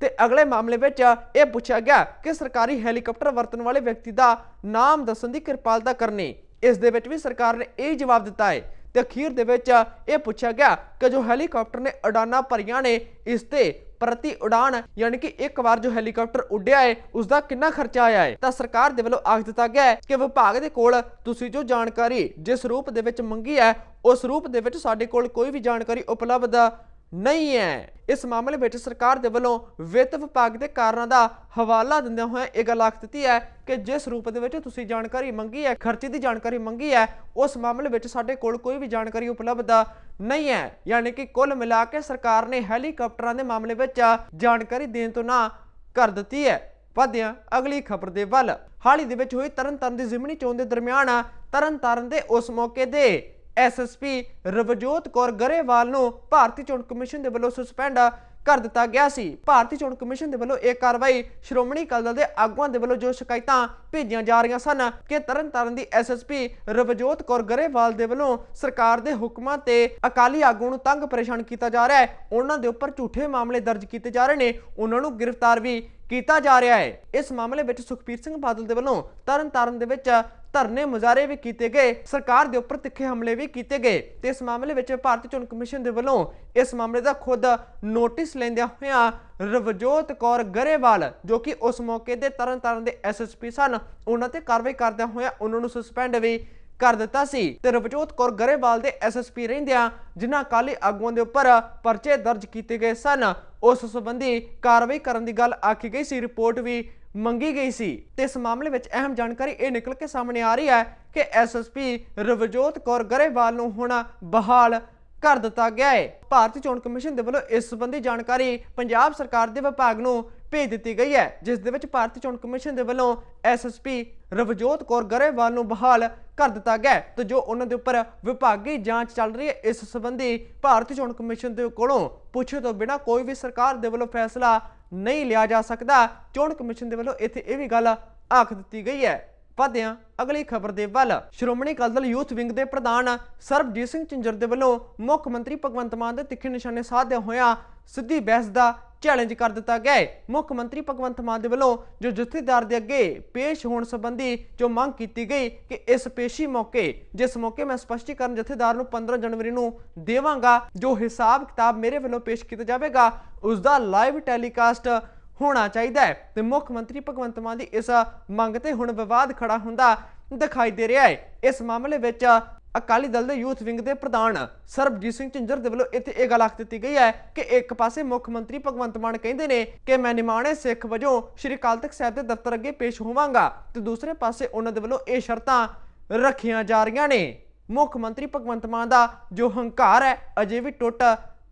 ਤੇ ਅਗਲੇ ਮਾਮਲੇ ਵਿੱਚ ਇਹ ਪੁੱਛਿਆ ਗਿਆ ਕਿ ਸਰਕਾਰੀ ਹੈਲੀਕਾਪਟਰ ਵਰਤਣ ਵਾਲੇ ਵਿਅਕਤੀ ਦਾ ਨਾਮ ਦੱਸਣ ਦੀ ਕਿਰਪਾਲਤਾ ਕਰਨੀ, ਇਸ ਦੇ ਵਿੱਚ ਵੀ ਸਰਕਾਰ ਨੇ ਇਹ ਜਵਾਬ ਦਿੱਤਾ ਹੈ। ਤੇ ਅਖੀਰ ਦੇ ਵਿੱਚ ਇਹ ਪੁੱਛਿਆ ਗਿਆ ਕਿ ਜੋ ਹੈਲੀਕਾਪਟਰ ਨੇ ਉਡਾਨਾਂ ਭਰੀਆਂ ਨੇ, ਇਸ ਤੇ ਪ੍ਰਤੀ ਉਡਾਨ ਯਾਨੀ ਕਿ ਇੱਕ ਵਾਰ ਜੋ ਹੈਲੀਕਾਪਟਰ ਉੱਡਿਆ ਹੈ ਉਸ ਦਾ ਕਿੰਨਾ ਖਰਚਾ ਆਇਆ ਹੈ ਤਾਂ ਸਰਕਾਰ ਦੇ ਵੱਲੋਂ ਆਖ ਦਿੱਤਾ ਗਿਆ ਹੈ ਕਿ ਵਿਭਾਗ ਦੇ ਕੋਲ ਤੁਸੀਂ ਜੋ ਜਾਣਕਾਰੀ ਜਿਸ ਰੂਪ ਦੇ ਵਿੱਚ ਮੰਗੀ ਹੈ, ਉਸ ਰੂਪ ਦੇ ਵਿੱਚ ਸਾਡੇ ਕੋਲ ਕੋਈ ਵੀ ਜਾਣਕਾਰੀ ਉਪਲਬਧ ਨਹੀਂ ਹੈ। ਇਸ ਮਾਮਲੇ ਵਿੱਚ ਸਰਕਾਰ ਦੇ ਵੱਲੋਂ ਵਿੱਤ ਵਿਭਾਗ ਦੇ ਕਾਰਨਾਂ ਦਾ ਹਵਾਲਾ ਦਿੰਦਿਆਂ ਹੋਇਆ ਇਹ ਗੱਲ ਆਖ ਦਿੱਤੀ ਹੈ ਕਿ ਜਿਸ ਰੂਪ ਦੇ ਵਿੱਚ ਤੁਸੀਂ ਜਾਣਕਾਰੀ ਮੰਗੀ ਹੈ, ਖਰਚੇ ਦੀ ਜਾਣਕਾਰੀ ਮੰਗੀ ਹੈ, ਉਸ ਮਾਮਲੇ ਵਿੱਚ ਸਾਡੇ ਕੋਲ ਕੋਈ ਵੀ ਜਾਣਕਾਰੀ ਉਪਲਬਧ ਨਹੀਂ ਹੈ। ਯਾਨੀ ਕਿ ਕੁੱਲ ਮਿਲਾ ਕੇ ਸਰਕਾਰ ਨੇ ਹੈਲੀਕਾਪਟਰਾਂ ਦੇ ਮਾਮਲੇ ਵਿੱਚ ਜਾਣਕਾਰੀ ਦੇਣ ਤੋਂ ਨਾ ਕਰ ਦਿੱਤੀ ਹੈ। ਵਧਿਆਂ ਅਗਲੀ ਖਬਰ ਦੇ ਵੱਲ। ਹਾਲ ਹੀ ਦੇ ਵਿੱਚ ਹੋਈ ਤਰਨਤਾਰਨ ਦੀ ਜ਼ਿਮਨੀ ਚੋਣ ਦੇ ਦਰਮਿਆਨ ਤਰਨਤਾਰਨ ਦੇ ਉਸ ਮੌਕੇ ਦੇ ਐਸਐਸਪੀ ਰਵਜੋਤ ਕੌਰ ਗਰੇਵਾਲ ਨੂੰ ਭਾਰਤੀ ਚੋਣ ਕਮਿਸ਼ਨ ਦੇ ਵੱਲੋਂ ਸਸਪੈਂਡ ਕਰ ਦਿੱਤਾ ਗਿਆ ਸੀ। ਭਾਰਤੀ ਚੋਣ ਕਮਿਸ਼ਨ ਦੇ ਵੱਲੋਂ ਇਹ ਕਾਰਵਾਈ ਸ਼੍ਰੋਮਣੀ ਅਕਾਲੀ ਦਲ ਦੇ ਆਗੂਆਂ ਦੇ ਵੱਲੋਂ ਜੋ ਸ਼ਿਕਾਇਤਾਂ ਭੇਜੀਆਂ ਜਾ ਰਹੀਆਂ ਸਨ ਕਿ ਤਰਨਤਾਰਨ ਦੀ ਐਸਐਸਪੀ ਰਵਜੋਤ ਕੌਰ ਗਰੇਵਾਲ ਦੇ ਵੱਲੋਂ ਸਰਕਾਰ ਦੇ ਹੁਕਮਾਂ ਤੇ ਅਕਾਲੀ ਆਗੂ ਨੂੰ ਤੰਗ ਪਰੇਸ਼ਾਨ ਕੀਤਾ ਜਾ ਰਿਹਾ ਹੈ। ਉਹਨਾਂ ਦੇ ਉੱਪਰ ਝੂਠੇ ਮਾਮਲੇ ਦਰਜ ਕੀਤੇ ਜਾ ਰਹੇ ਨੇ। ਉਹਨਾਂ ਨੂੰ ਗ੍ਰਿਫਤਾਰ ਵੀ ਕੀਤਾ ਜਾ ਰਿਹਾ ਹੈ। ਇਸ ਮਾਮਲੇ ਵਿੱਚ ਸੁਖਬੀਰ ਸਿੰਘ ਬਾਦਲ ਦੇ ਵੱਲੋਂ ਤਰਨਤਾਰਨ ਦੇ ਵਿੱਚ ਧਰਨੇ ਮੁਜ਼ਾਹਰੇ ਵੀ ਕੀਤੇ ਗਏ, ਸਰਕਾਰ ਦੇ ਉੱਪਰ ਤਿੱਖੇ ਹਮਲੇ ਵੀ ਕੀਤੇ ਗਏ। ਤੇ ਇਸ ਮਾਮਲੇ ਵਿੱਚ ਭਾਰਤੀ ਚੋਣ ਕਮਿਸ਼ਨ ਦੇ ਵੱਲੋਂ ਇਸ ਮਾਮਲੇ ਦਾ ਖੁਦ ਨੋਟਿਸ ਲੈਂਦਿਆਂ ਹੋਇਆਂ ਰਵਜੋਤ ਕੌਰ ਗਰੇਵਾਲ, ਜੋ ਕਿ ਉਸ ਮੌਕੇ ਦੇ ਤਰਨਤਾਰਨ ਦੇ ਐਸਐਸਪੀ ਸਨ, ਉਹਨਾਂ ਤੇ ਕਾਰਵਾਈ ਕਰਦਿਆਂ ਹੋਇਆਂ ਉਹਨਾਂ ਨੂੰ ਸਸਪੈਂਡ ਵੀ ਕਰ ਦਿੱਤਾ ਸੀ। ਤੇ ਰਵਜੋਤ ਕੌਰ ਗਰੇਵਾਲ ਦੇ ਐਸਐਸਪੀ ਰਹਿੰਦਿਆਂ, ਜਿਨ੍ਹਾਂ ਕਾਲੀ ਆਗੂਆਂ ਦੇ ਉੱਪਰ ਪਰਚੇ ਦਰਜ ਕੀਤੇ ਗਏ ਸਨ, ਉਸ ਸੰਬੰਧੀ ਕਾਰਵਾਈ ਕਰਨ ਦੀ ਗੱਲ ਆਖੀ ਗਈ ਸੀ। ਰਿਪੋਰਟ ਵੀ ਮੰਗੀ ਗਈ ਸੀ। ਤੇ ਇਸ ਮਾਮਲੇ ਵਿੱਚ ਅਹਿਮ ਜਾਣਕਾਰੀ ਇਹ ਨਿਕਲ ਕੇ ਸਾਹਮਣੇ ਆ ਰਹੀ ਹੈ ਕਿ ਐਸਐਸਪੀ ਰਵਜੋਤ ਕੌਰ ਗਰੇਵਾਲ ਨੂੰ ਹੁਣ ਬਹਾਲ ਕਰ ਦਿੱਤਾ ਗਿਆ ਹੈ। ਭਾਰਤੀ ਚੋਣ ਕਮਿਸ਼ਨ ਦੇ ਵੱਲੋਂ ਇਸ ਸੰਬੰਧੀ ਜਾਣਕਾਰੀ ਪੰਜਾਬ ਸਰਕਾਰ ਦੇ ਵਿਭਾਗ ਨੂੰ ਭੇਜ ਦਿੱਤੀ ਗਈ ਹੈ, ਜਿਸ ਦੇ ਵਿੱਚ ਭਾਰਤੀ ਚੋਣ ਕਮਿਸ਼ਨ ਦੇ ਵੱਲੋਂ ਐਸਐਸਪੀ ਰਵਜੋਤ ਕੌਰ ਗਰੇਵਾਲ ਨੂੰ ਬਹਾਲ ਕਰ ਦਿੱਤਾ ਗਿਆ ਤੇ ਜੋ ਉਹਨਾਂ ਦੇ ਉੱਪਰ ਵਿਭਾਗੀ ਜਾਂਚ ਚੱਲ ਰਹੀ ਹੈ, ਇਸ ਸੰਬੰਧੀ ਭਾਰਤੀ ਚੋਣ ਕਮਿਸ਼ਨ ਦੇ ਕੋਲੋਂ ਪੁੱਛੇ ਤੋਂ ਬਿਨਾਂ ਕੋਈ ਵੀ ਸਰਕਾਰ ਦੇ ਵੱਲੋਂ ਫੈਸਲਾ ਨਹੀਂ ਲਿਆ ਜਾ ਸਕਦਾ। ਚੋਣ ਕਮਿਸ਼ਨ ਦੇ ਵੱਲੋਂ ਇੱਥੇ ਇਹ ਵੀ ਗੱਲ ਆਖ ਦਿੱਤੀ ਗਈ ਹੈ। ਵਧਦੇ ਹਾਂ ਅਗਲੀ ਖਬਰ ਦੇ ਵੱਲ, ਸ਼੍ਰੋਮਣੀ ਅਕਾਲੀ ਦਲ ਯੂਥ ਵਿੰਗ ਦੇ ਪ੍ਰਧਾਨ ਸਰਬਜੀਤ ਸਿੰਘ ਝਿੰਜਰ ਦੇ ਵੱਲੋਂ ਮੁੱਖ ਮੰਤਰੀ ਭਗਵੰਤ ਮਾਨ ਦੇ ਤਿੱਖੇ ਨਿਸ਼ਾਨੇ ਸਾਧਦਿਆਂ ਹੋਇਆ ਸਿੱਧੀ ਬਹਿਸ ਦਾ ਚੈਲੰਜ ਕਰ ਦਿੱਤਾ ਗਿਆ ਹੈ। ਮੁੱਖ ਮੰਤਰੀ ਭਗਵੰਤ ਮਾਨ ਦੇ ਵੱਲੋਂ ਜੋ ਜਥੇਦਾਰ ਦੇ ਅੱਗੇ ਪੇਸ਼ ਹੋਣ ਸੰਬੰਧੀ ਜੋ ਮੰਗ ਕੀਤੀ ਗਈ ਕਿ ਇਸ ਪੇਸ਼ੀ ਮੌਕੇ, ਜਿਸ ਮੌਕੇ ਮੈਂ ਸਪਸ਼ਟੀਕਰਨ ਜਥੇਦਾਰ ਨੂੰ 15 ਜਨਵਰੀ ਨੂੰ ਦੇਵਾਂਗਾ, ਜੋ ਹਿਸਾਬ ਕਿਤਾਬ ਮੇਰੇ ਵੱਲੋਂ ਪੇਸ਼ ਕੀਤਾ ਜਾਵੇਗਾ, ਉਸ ਦਾ ਲਾਈਵ ਟੈਲੀਕਾਸਟ ਹੋਣਾ ਚਾਹੀਦਾ ਹੈ। ਤੇ ਮੁੱਖ ਮੰਤਰੀ ਭਗਵੰਤ ਮਾਨ ਦੀ ਇਸ ਮੰਗ ਤੇ ਹੁਣ ਵਿਵਾਦ ਖੜਾ ਹੁੰਦਾ ਦਿਖਾਈ ਦੇ ਰਿਹਾ ਹੈ। ਇਸ ਮਾਮਲੇ ਵਿੱਚ ਅਕਾਲੀ ਦਲ ਦੇ ਯੂਥ ਵਿੰਗ ਦੇ ਪ੍ਰਧਾਨ ਸਰਬਜੀਤ ਸਿੰਘ ਝਿੰਜਰ ਦੇ ਵੱਲੋਂ ਇੱਥੇ ਇਹ ਗੱਲ ਆਖ ਦਿੱਤੀ ਗਈ ਹੈ ਕਿ ਇੱਕ ਪਾਸੇ ਮੁੱਖ ਮੰਤਰੀ ਭਗਵੰਤ ਮਾਨ ਕਹਿੰਦੇ ਨੇ ਕਿ ਮੈਂ ਨਿਮਾਣੇ ਸਿੱਖ ਵਜੋਂ ਸ਼੍ਰੀ ਅਕਾਲ ਤਖਤ ਸਾਹਿਬ ਦੇ ਦਫ਼ਤਰ ਅੱਗੇ ਪੇਸ਼ ਹੋਵਾਂਗਾ ਤੇ ਦੂਸਰੇ ਪਾਸੇ ਉਹਨਾਂ ਦੇ ਵੱਲੋਂ ਇਹ ਸ਼ਰਤਾਂ ਰੱਖੀਆਂ ਜਾ ਰਹੀਆਂ ਨੇ। ਮੁੱਖ ਮੰਤਰੀ ਭਗਵੰਤ ਮਾਨ ਦਾ ਜੋ ਹੰਕਾਰ ਹੈ, ਅਜੇ ਵੀ ਟੁੱਟ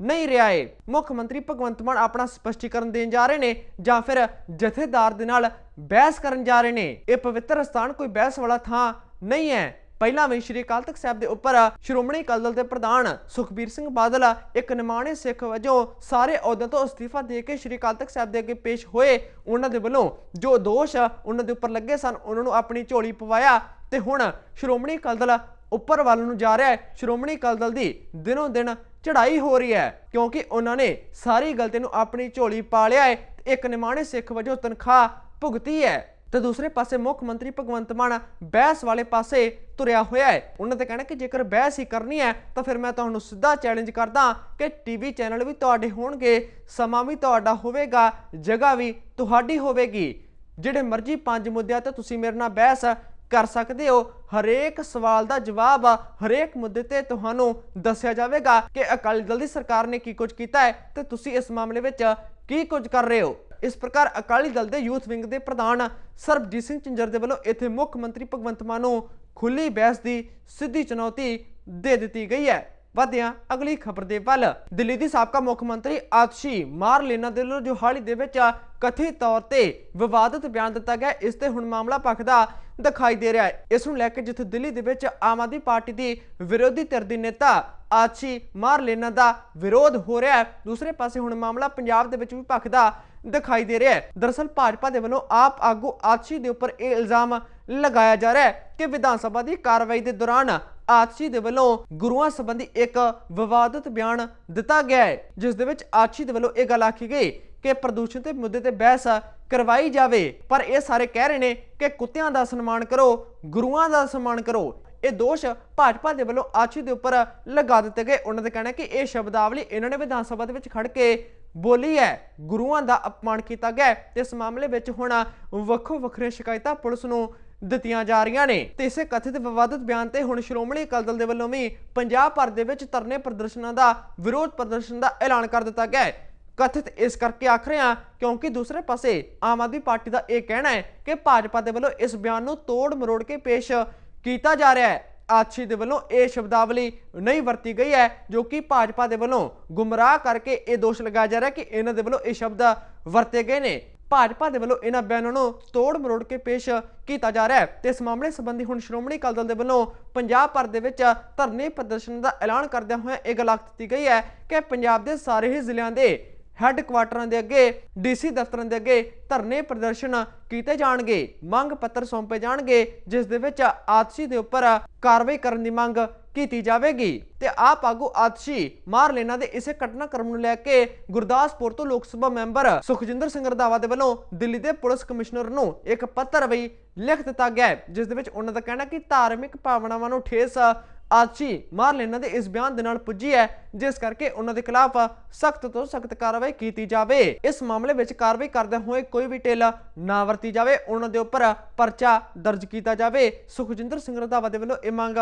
ਨਹੀਂ ਰਿਹਾ ਏ। ਮੁੱਖ ਮੰਤਰੀ ਭਗਵੰਤ ਮਾਨ ਆਪਣਾ ਸਪਸ਼ਟੀਕਰਨ ਦੇਣ ਜਾ ਰਹੇ ਨੇ ਜਾਂ ਫਿਰ ਜਥੇਦਾਰ ਦੇ ਨਾਲ ਬਹਿਸ ਕਰਨ ਜਾ ਰਹੇ ਨੇ। ਇਹ ਪਵਿੱਤਰ ਸਥਾਨ ਕੋਈ ਬਹਿਸ ਵਾਲਾ ਥਾਂ ਨਹੀਂ ਹੈ। ਪਹਿਲਾਂ ਵੀ ਸ਼੍ਰੀ ਅਕਾਲ ਤਖਤ ਸਾਹਿਬ ਦੇ ਉੱਪਰ ਸ਼੍ਰੋਮਣੀ ਅਕਾਲੀ ਦਲ ਦੇ ਪ੍ਰਧਾਨ ਸੁਖਬੀਰ ਸਿੰਘ ਬਾਦਲ ਇੱਕ ਨਿਮਾਣੇ ਸਿੱਖ ਵਜੋਂ ਸਾਰੇ ਅਹੁਦਿਆਂ ਤੋਂ ਅਸਤੀਫਾ ਦੇ ਕੇ ਸ਼੍ਰੀ ਅਕਾਲ ਤਖਤ ਸਾਹਿਬ ਦੇ ਅੱਗੇ ਪੇਸ਼ ਹੋਏ, ਉਹਨਾਂ ਦੇ ਵੱਲੋਂ ਜੋ ਦੋਸ਼ ਉਹਨਾਂ ਦੇ ਉੱਪਰ ਲੱਗੇ ਸਨ, ਉਹਨਾਂ ਨੂੰ ਆਪਣੀ ਝੋਲੀ ਪਵਾਇਆ ਤੇ ਹੁਣ ਸ਼੍ਰੋਮਣੀ ਅਕਾਲੀ ਦਲ ਉੱਪਰ ਵੱਲ ਨੂੰ ਜਾ ਰਿਹਾ ਹੈ। ਸ਼੍ਰੋਮਣੀ ਅਕਾਲੀ ਦਲ ਦੀ ਦਿਨੋਂ ਦਿਨ ਚੜ੍ਹਾਈ ਹੋ ਰਹੀ ਹੈ, ਕਿਉਂਕਿ ਉਹਨਾਂ ਨੇ ਸਾਰੀ ਗਲਤੀ ਨੂੰ ਆਪਣੀ ਝੋਲੀ ਪਾ ਲਿਆ ਹੈ ਤੇ ਇੱਕ ਨਿਮਾਣੇ ਸਿੱਖ ਵਜੋਂ ਤਨਖਾਹ ਭੁਗਤੀ ਹੈ। ਤੇ ਦੂਸਰੇ ਪਾਸੇ ਮੁੱਖ ਮੰਤਰੀ ਭਗਵੰਤ ਮਾਨ ਬਹਿਸ ਵਾਲੇ ਪਾਸੇ ਤੁਰਿਆ ਹੋਇਆ ਹੈ। ਉਹਨਾਂ ਦਾ ਕਹਿਣਾ ਕਿ ਜੇਕਰ ਬਹਿਸ ਹੀ ਕਰਨੀ ਹੈ, ਤਾਂ ਫਿਰ ਮੈਂ ਤੁਹਾਨੂੰ ਸਿੱਧਾ ਚੈਲੰਜ ਕਰਦਾ ਕਿ ਟੀਵੀ ਚੈਨਲ ਵੀ ਤੁਹਾਡੇ ਹੋਣਗੇ, ਸਮਾਂ ਵੀ ਤੁਹਾਡਾ ਹੋਵੇਗਾ, ਜਗ੍ਹਾ ਵੀ ਤੁਹਾਡੀ ਹੋਵੇਗੀ। ਜਿਹੜੇ ਮਰਜ਼ੀ ਪੰਜ ਮੁੱਦਿਆਂ ਤੇ ਤੁਸੀਂ ਮੇਰੇ ਨਾਲ ਬਹਿਸ ਕਰ ਸਕਦੇ ਹੋ, ਹਰੇਕ ਸਵਾਲ ਦਾ ਜਵਾਬ, ਹਰੇਕ ਮੁੱਦੇ ਤੇ ਤੁਹਾਨੂੰ ਦੱਸਿਆ ਜਾਵੇਗਾ ਕਿ ਅਕਾਲੀ ਦਲ ਦੀ ਸਰਕਾਰ ਨੇ ਕੀ ਕੁਝ ਕੀਤਾ ਹੈ ਤੇ ਤੁਸੀਂ ਇਸ ਮਾਮਲੇ ਵਿੱਚ ਕੀ ਕੁਝ ਕਰ ਰਹੇ ਹੋ। ਇਸ ਪ੍ਰਕਾਰ ਅਕਾਲੀ ਦਲ ਦੇ ਯੂਥ ਵਿੰਗ ਦੇ ਪ੍ਰਧਾਨ ਸਰਬਜੀਤ ਸਿੰਘ ਝਿੰਜਰ ਦੇ ਵੱਲੋਂ ਇੱਥੇ ਮੁੱਖ ਮੰਤਰੀ ਭਗਵੰਤ ਮਾਨ ਨੂੰ ਖੁੱਲੀ ਬਹਿਸ ਦੀ ਸਿੱਧੀ ਚੁਣੌਤੀ ਦੇ ਦਿੱਤੀ ਗਈ ਹੈ। ਵਧਿਆ ਅਗਲੀ ਖਬਰ ਦੇ ਵੱਲ। ਦਿੱਲੀ ਦੀ ਸਾਬਕਾ ਮੁੱਖ ਮੰਤਰੀ ਆਤਸ਼ੀ ਮਾਰਲੇਨਾ ਦੇ ਵੱਲੋਂ ਜੋ ਹਾਲ ਦੇ ਵਿੱਚ ਕਥਿਤ ਤੌਰ ਤੇ ਵਿਵਾਦਤ ਬਿਆਨ ਦਿੱਤਾ ਗਿਆ। ਇਸ ਤੇ ਹੁਣ ਮਾਮਲਾ ਭਖਦਾ ਦਿਖਾਈ ਦੇ ਰਿਹਾ ਹੈ। ਇਸ ਨੂੰ ਲੈ ਕੇ ਜਿੱਥੇ ਦਿੱਲੀ ਦੇ ਵਿੱਚ ਆਮ ਆਦਮੀ ਪਾਰਟੀ ਦੀ ਵਿਰੋਧੀ ਧਿਰ ਦੇ ਨੇਤਾ ਆਤਸ਼ੀ ਮਾਰਲੇਨਾ ਦਾ ਵਿਰੋਧ ਹੋ ਰਿਹਾ ਹੈ, ਦੂਸਰੇ ਪਾਸੇ ਹੁਣ ਮਾਮਲਾ ਪੰਜਾਬ ਦੇ ਵਿੱਚ ਵੀ ਭਖਦਾ ਦਿਖਾਈ ਦੇ ਰਿਹਾ ਹੈ। ਦਰਅਸਲ ਭਾਜਪਾ ਦੇ ਵੱਲੋਂ ਆਪ ਆਗੂ ਆਤਸ਼ੀ ਦੇ ਉੱਪਰ ਇਹ ਇਲਜ਼ਾਮ ਲਗਾਇਆ ਜਾ ਰਿਹਾ ਹੈ ਕਿ ਵਿਧਾਨ ਸਭਾ ਦੀ ਕਾਰਵਾਈ ਦੇ ਦੌਰਾਨ ਆਤਸ਼ੀ ਦੇ ਵੱਲੋਂ ਗੁਰੂਆਂ ਸੰਬੰਧੀ ਇੱਕ ਵਿਵਾਦਤ ਬਿਆਨ ਦਿੱਤਾ ਗਿਆ ਹੈ, ਜਿਸ ਦੇ ਵਿੱਚ ਆਤਸ਼ੀ ਦੇ ਵੱਲੋਂ ਇਹ ਗੱਲ ਆਖੀ ਗਈ ਕਿ ਪ੍ਰਦੂਸ਼ਣ ਦੇ ਮੁੱਦੇ ਤੇ ਬਹਿਸ ਕਰਵਾਈ ਜਾਵੇ। ਪਰ ਇਹ ਸਾਰੇ ਕਹਿ ਰਹੇ ਨੇ ਕਿ ਕੁੱਤਿਆਂ ਦਾ ਸਨਮਾਨ ਕਰੋ, ਗੁਰੂਆਂ ਦਾ ਸਨਮਾਨ ਕਰੋ। ਇਹ ਦੋਸ਼ ਭਾਜਪਾ ਦੇ ਵੱਲੋਂ ਆਤਸ਼ੀ ਦੇ ਉੱਪਰ ਲਗਾ ਦਿੱਤੇ ਗਏ। ਉਹਨਾਂ ਦਾ ਕਹਿਣਾ ਕਿ ਇਹ ਸ਼ਬਦਾਵਲੀ ਇਹਨਾਂ ਨੇ ਵਿਧਾਨ ਸਭਾ ਦੇ ਵਿੱਚ ਖੜ ਕੇ ਬੋਲੀ ਹੈ, ਗੁਰੂਆਂ ਦਾ ਅਪਮਾਨ ਕੀਤਾ ਗਿਆ ਹੈ। ਤੇ ਇਸ ਮਾਮਲੇ ਵਿੱਚ ਹੁਣ ਵੱਖੋ ਵੱਖਰੀਆਂ ਸ਼ਿਕਾਇਤਾਂ ਪੁਲਿਸ ਨੂੰ ਦਿੱਤੀਆਂ ਜਾ ਰਹੀਆਂ ਨੇ। ਤੇ ਇਸੇ ਕਥਿਤ ਵਿਵਾਦਤ ਬਿਆਨ ਤੇ ਹੁਣ ਸ਼੍ਰੋਮਣੀ ਅਕਾਲੀ ਦਲ ਦੇ ਵੱਲੋਂ ਵੀ ਪੰਜਾਬ ਭਰ ਦੇ ਵਿੱਚ ਧਰਨੇ ਪ੍ਰਦਰਸ਼ਨਾਂ ਦਾ ਵਿਰੋਧ ਪ੍ਰਦਰਸ਼ਨ ਦਾ ਐਲਾਨ ਕਰ ਦਿੱਤਾ ਗਿਆ ਹੈ। ਕਥਿਤ ਇਸ ਕਰਕੇ ਆਖ ਰਿਹਾ ਕਿਉਂਕਿ ਦੂਸਰੇ ਪਾਸੇ ਆਮ ਆਦਮੀ ਪਾਰਟੀ ਦਾ ਇਹ ਕਹਿਣਾ ਹੈ ਕਿ ਭਾਜਪਾ ਦੇ ਵੱਲੋਂ ਇਸ ਬਿਆਨ ਨੂੰ ਤੋੜ ਮਰੋੜ ਕੇ ਪੇਸ਼ ਕੀਤਾ ਜਾ ਰਿਹਾ ਹੈ। ਆਛੀ ਦੇ ਵੱਲੋਂ ਇਹ ਸ਼ਬਦਾਵਲੀ ਨਹੀਂ ਵਰਤੀ ਗਈ ਹੈ, ਜੋ ਕਿ ਭਾਜਪਾ ਦੇ ਵੱਲੋਂ ਗੁੰਮਰਾਹ ਕਰਕੇ ਇਹ ਦੋਸ਼ ਲਗਾਇਆ ਜਾ ਰਿਹਾ ਕਿ ਇਹਨਾਂ ਦੇ ਵੱਲੋਂ ਇਹ ਸ਼ਬਦ ਵਰਤੇ ਗਏ ਨੇ। ਭਾਜਪਾ ਦੇ ਵੱਲੋਂ ਇਹਨਾਂ ਬਿਆਨਾਂ ਨੂੰ ਤੋੜ ਮਰੋੜ ਕੇ ਪੇਸ਼ ਕੀਤਾ ਜਾ ਰਿਹਾ ਹੈ। ਤੇ ਇਸ ਮਾਮਲੇ ਸੰਬੰਧੀ ਹੁਣ ਸ਼੍ਰੋਮਣੀ ਅਕਾਲੀ ਦਲ ਦੇ ਵੱਲੋਂ ਪੰਜਾਬ ਭਰ ਦੇ ਵਿੱਚ ਧਰਨੇ ਪ੍ਰਦਰਸ਼ਨ ਦਾ ਐਲਾਨ ਕਰਦਿਆਂ ਹੋਇਆਂ ਇਹ ਗੱਲ ਆਖ ਦਿੱਤੀ ਗਈ ਹੈ ਕਿ ਪੰਜਾਬ ਦੇ ਸਾਰੇ ਹੀ ਜ਼ਿਲ੍ਹਿਆਂ ਦੇ ਹੈੱਡ ਕੁਆਟਰਾਂ ਦੇ ਅੱਗੇ, ਡੀਸੀ ਦਫ਼ਤਰਾਂ ਦੇ ਅੱਗੇ ਧਰਨੇ ਪ੍ਰਦਰਸ਼ਨ ਕੀਤੇ ਜਾਣਗੇ। ਮੰਗ ਪੱਤਰ ਸੌਂਪੇ ਜਾਣਗੇ, ਜਿਸ ਦੇ ਵਿੱਚ ਆਤਸ਼ੀ ਦੇ ਉੱਪਰ ਕਾਰਵਾਈ ਕਰਨ ਦੀ ਮੰਗ ਕੀਤੀ ਜਾਵੇਗੀ। ਤੇ ਆਪ ਆਗੂ ਆਤਸ਼ੀ ਮਾਰ ਲੈਣਾ ਦੇ ਇਸੇ ਘਟਨਾਕ੍ਰਮ ਨੂੰ ਲੈ ਕੇ ਗੁਰਦਾਸਪੁਰ ਤੋਂ ਲੋਕ ਸਭਾ ਮੈਂਬਰ ਸੁਖਜਿੰਦਰ ਸਿੰਘ ਰਧਾਵਾ ਦੇ ਵੱਲੋਂ ਦਿੱਲੀ ਦੇ ਪੁਲਿਸ ਕਮਿਸ਼ਨਰ ਨੂੰ ਇੱਕ ਪੱਤਰ ਵੀ ਲਿਖ ਦਿੱਤਾ ਗਿਆ ਜਿਸ ਦੇ ਵਿੱਚ ਉਹਨਾਂ ਦਾ ਕਹਿਣਾ ਕਿ ਧਾਰਮਿਕ ਭਾਵਨਾਵਾਂ ਨੂੰ ਠੇਸ ਆਚੀ ਮਾਰ ਲੈਣਾ ਦੇ ਇਸ ਬਿਆਨ ਦੇ ਨਾਲ ਪੁੱਜੀ ਹੈ, ਜਿਸ ਕਰਕੇ ਉਹਨਾਂ ਦੇ ਖਿਲਾਫ ਸਖਤ ਤੋਂ ਸਖਤ ਕਾਰਵਾਈ ਕੀਤੀ ਜਾਵੇ। ਇਸ ਮਾਮਲੇ ਵਿੱਚ ਕਾਰਵਾਈ ਕਰਦੇ ਹੋਏ ਕੋਈ ਵੀ ਢਿੱਲ ਨਾ ਵਰਤੀ ਜਾਵੇ। ਉਹਨਾਂ ਦੇ ਉੱਪਰ ਪਰਚਾ ਦਰਜ ਕੀਤਾ ਜਾਵੇ। ਸੁਖਜਿੰਦਰ ਸਿੰਘ ਰੰਧਾਵਾ ਦੇ ਵੱਲੋਂ ਇਹ ਮੰਗ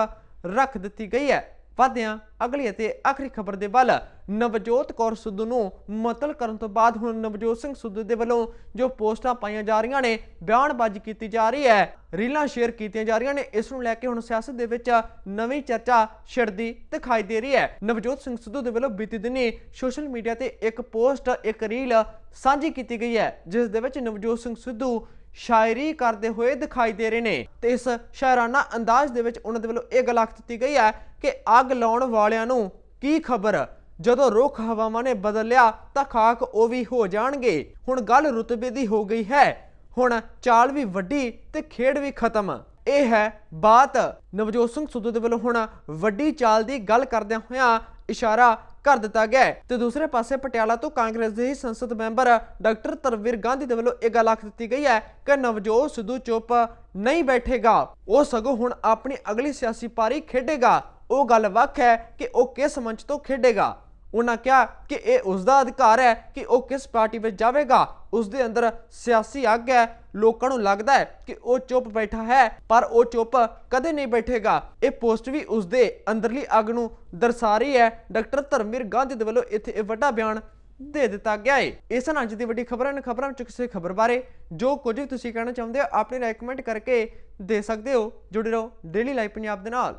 ਰੱਖ ਦਿੱਤੀ ਗਈ ਹੈ। ਵਧਿਆਂ ਅਗਲੀ ਅਤੇ ਆਖਰੀ ਖਬਰ ਦੇ ਵੱਲ। ਨਵਜੋਤ ਕੌਰ ਸਿੱਧੂ ਨੂੰ ਮਤਲ ਕਰਨ ਤੋਂ ਬਾਅਦ ਹੁਣ ਨਵਜੋਤ ਸਿੰਘ ਸਿੱਧੂ ਦੇ ਵੱਲੋਂ ਜੋ ਪੋਸਟਾਂ ਪਾਈਆਂ ਜਾ ਰਹੀਆਂ ਨੇ, ਬਿਆਨਬਾਜ਼ੀ ਕੀਤੀ ਜਾ ਰਹੀ ਹੈ, ਰੀਲਾਂ ਸ਼ੇਅਰ ਕੀਤੀਆਂ ਜਾ ਰਹੀਆਂ ਨੇ, ਇਸ ਨੂੰ ਲੈ ਕੇ ਹੁਣ ਸਿਆਸਤ ਦੇ ਵਿੱਚ ਨਵੀਂ ਚਰਚਾ ਛਿੜਦੀ ਦਿਖਾਈ ਦੇ ਰਹੀ ਹੈ। ਨਵਜੋਤ ਸਿੰਘ ਸਿੱਧੂ ਦੇ ਵੱਲੋਂ ਬੀਤੀ ਦਿਨੀ ਸੋਸ਼ਲ ਮੀਡੀਆ ਤੇ ਇੱਕ ਪੋਸਟ, ਇੱਕ ਰੀਲ ਸਾਂਝੀ ਕੀਤੀ ਗਈ ਹੈ, ਜਿਸ ਦੇ ਵਿੱਚ ਨਵਜੋਤ ਸਿੰਘ ਸਿੱਧੂ ਸ਼ਾਇਰੀ ਕਰਦੇ ਹੋਏ ਦਿਖਾਈ ਦੇ ਰਹੇ ਨੇ ਤੇ ਇਸ ਸ਼ਾਇਰਾਨਾ ਅੰਦਾਜ਼ ਦੇ ਵਿੱਚ ਉਹਨਾਂ ਦੇ ਵੱਲੋਂ ਇਹ ਗੱਲ ਆਖ ਦਿੱਤੀ ਗਈ ਹੈ ਕਿ ਅੱਗ ਲਾਉਣ ਵਾਲਿਆਂ ਨੂੰ ਕੀ ਖਬਰ? ਜਦੋਂ ਰੁੱਖ ਹਵਾਵਾਂ ਨੇ ਬਦਲ ਲਿਆ ਤਾਂ ਖਾਕ ਉਹ ਵੀ ਹੋ ਜਾਣਗੇ। ਹੁਣ ਗੱਲ ਰੁਤਬੇ ਦੀ ਹੋ ਗਈ ਹੈ। ਹੁਣ ਚਾਲ ਵੀ ਵੱਡੀ ਤੇ ਖੇਡ ਵੀ ਖਤਮ। ਇਹ ਹੈ ਬਾਤ। ਨਵਜੋਤ ਸਿੰਘ ਸਿੱਧੂ ਦੇ ਵੱਲੋਂ ਹੁਣ ਵੱਡੀ ਚਾਲ ਦੀ ਗੱਲ ਕਰਦਿਆਂ ਹੋਇਆਂ ਇਸ਼ਾਰਾ ਕਰ ਦਿੱਤਾ ਗਿਆ ਤੇ ਦੂਸਰੇ ਪਾਸੇ ਪਟਿਆਲਾ ਤੋਂ ਕਾਂਗਰਸ ਦੇ ਹੀ ਸੰਸਦ ਮੈਂਬਰ ਡਾਕਟਰ ਤਰਵੀਰ ਗਾਂਧੀ ਦੇ ਵੱਲੋਂ ਇਹ ਗੱਲ ਆਖ ਦਿੱਤੀ ਗਈ ਹੈ ਕਿ ਨਵਜੋਤ ਸਿੱਧੂ ਚੁੱਪ ਨਹੀਂ ਬੈਠੇਗਾ। ਉਹ ਸਗੋਂ ਹੁਣ ਆਪਣੀ ਅਗਲੀ ਸਿਆਸੀ ਪਾਰੀ ਖੇਡੇਗਾ। ਉਹ ਗੱਲ ਵੱਖ ਹੈ ਕਿ ਉਹ ਕਿਸ ਮੰਚ ਤੋਂ ਖੇਡੇਗਾ। ਉਹਨਾਂ ਕਿਹਾ ਕਿ ਇਹ ਉਸ ਦਾ ਅਧਿਕਾਰ ਹੈ ਕਿ ਉਹ ਕਿਸ ਪਾਰਟੀ ਵਿੱਚ ਜਾਵੇਗਾ। ਉਸ ਦੇ ਅੰਦਰ ਸਿਆਸੀ ਅੱਗ ਹੈ। ਲੋਕਾਂ ਨੂੰ ਲੱਗਦਾ ਹੈ ਕਿ ਉਹ ਚੁੱਪ ਬੈਠਾ ਹੈ, ਪਰ ਉਹ ਚੁੱਪ ਕਦੇ ਨਹੀਂ ਬੈਠੇਗਾ। ਇਹ ਪੋਸਟ ਵੀ ਉਸ ਦੇ ਅੰਦਰਲੀ ਅੱਗ ਨੂੰ ਦਰਸਾ ਰਹੀ ਹੈ। ਡਾਕਟਰ ਧਰਮਵੀਰ ਗਾਂਧੀ ਦੇ ਵੱਲੋਂ ਇੱਥੇ ਇਹ ਵੱਡਾ ਬਿਆਨ ਦੇ ਦਿੱਤਾ ਗਿਆ ਹੈ ਇਸ ਨਾਲ ਅੱਜ ਦੀ ਵੱਡੀ ਖਬਰਾਂ। ਨੇ ਖਬਰਾਂ ਵਿੱਚ ਕਿਸੇ ਖਬਰ ਬਾਰੇ ਜੋ ਕੁਝ ਵੀ ਤੁਸੀਂ ਕਹਿਣਾ ਚਾਹੁੰਦੇ ਹੋ, ਆਪਣੀ ਰਾਏ ਕਮੈਂਟ ਕਰਕੇ ਦੇ ਸਕਦੇ ਹੋ। ਜੁੜੇ ਰਹੋ ਡੇਲੀ ਲਾਈਵ ਪੰਜਾਬ ਦੇ ਨਾਲ।